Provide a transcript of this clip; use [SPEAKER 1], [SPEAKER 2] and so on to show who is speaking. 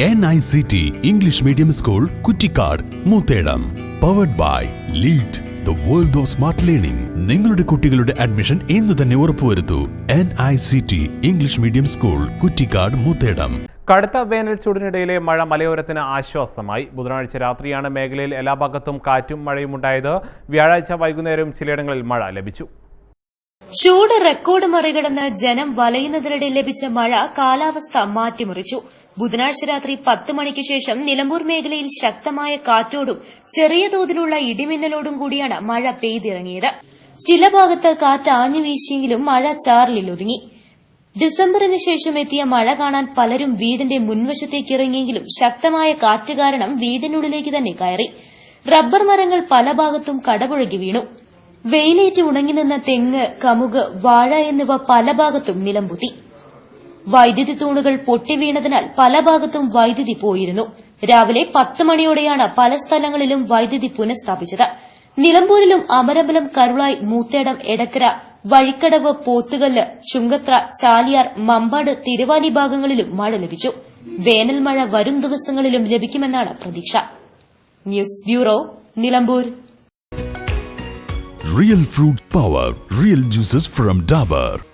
[SPEAKER 1] N I C T English medium school Kuttikkad Moothedam powered by lead the world of smart learning നിങ്ങളുടെ കുട്ടികളുടെ admission ഇന്ന് തന്നെ ഉറപ്പുവരുത്തൂ. N I C T English medium school Kuttikkad Moothedam
[SPEAKER 2] കടുത്ത വേനൽ ചൂടിനിടയിലെ മഴ മലയോരത്തിന് ആശ്വാസമായി. ബുധനാഴ്ച രാത്രിയാണ് മേഖലയിൽ എല്ലാ ഭാഗത്തും കാറ്റും മഴയും ഉണ്ടായത്. വ്യാഴാഴ്ച വൈകുന്നേരം ചിലയിടങ്ങളിൽ മഴ ലഭിച്ചു.
[SPEAKER 3] ചൂട് റെക്കോർഡ് മറികടന്ന് ജനം വലയുന്നതിനിടെ ലഭിച്ച മഴ കാലാവസ്ഥ മാറ്റിമറിച്ചു. ബുധനാഴ്ച രാത്രി പത്ത് മണിക്ക് ശേഷം നിലമ്പൂർ മേഖലയിൽ ശക്തമായ കാറ്റോടും ചെറിയ തോതിലുള്ള ഇടിമിന്നലോടും കൂടിയാണ് മഴ പെയ്തിറങ്ങിയത്. ചില ഭാഗത്ത് കാറ്റ് ആഞ്ഞു വീശിയെങ്കിലും മഴ ചാറിലിൽ ഒതുങ്ങി. ഡിസംബറിന് ശേഷം എത്തിയ മഴ കാണാൻ പലരും വീടിന്റെ മുൻവശത്തേക്ക് ഇറങ്ങിയെങ്കിലും ശക്തമായ കാറ്റ് കാരണം വീടിനുള്ളിലേക്ക് തന്നെ കയറി. റബ്ബർ മരങ്ങൾ പല ഭാഗത്തും കടപുഴകി വീണു. വെയിലേറ്റ് ഉണങ്ങി നിന്ന തെങ്ങ് കമുക് വാഴ എന്നിവ പല ഭാഗത്തും നിലംപൊത്തി. വൈദ്യുതി തൂണുകൾ പൊട്ടിവീണതിനാൽ പല ഭാഗത്തും വൈദ്യുതി പോയിരുന്നു. രാവിലെ പത്ത് മണിയോടെയാണ് പല സ്ഥലങ്ങളിലും വൈദ്യുതി പുനഃസ്ഥാപിച്ചത്. നിലമ്പൂരിലും അമരമ്പലം കരുളായി മൂത്തേടം എടക്കര വഴിക്കടവ് പോത്തുകല്ല് ചുങ്കത്ര ചാലിയാർ മമ്പാട് തിരുവാലി ഭാഗങ്ങളിലും മഴ ലഭിച്ചു. വേനൽ മഴ വരും ദിവസങ്ങളിലും ലഭിക്കുമെന്നാണ് പ്രതീക്ഷ. News bureau Nilambur.
[SPEAKER 1] Real fruit power real juices from Dabur.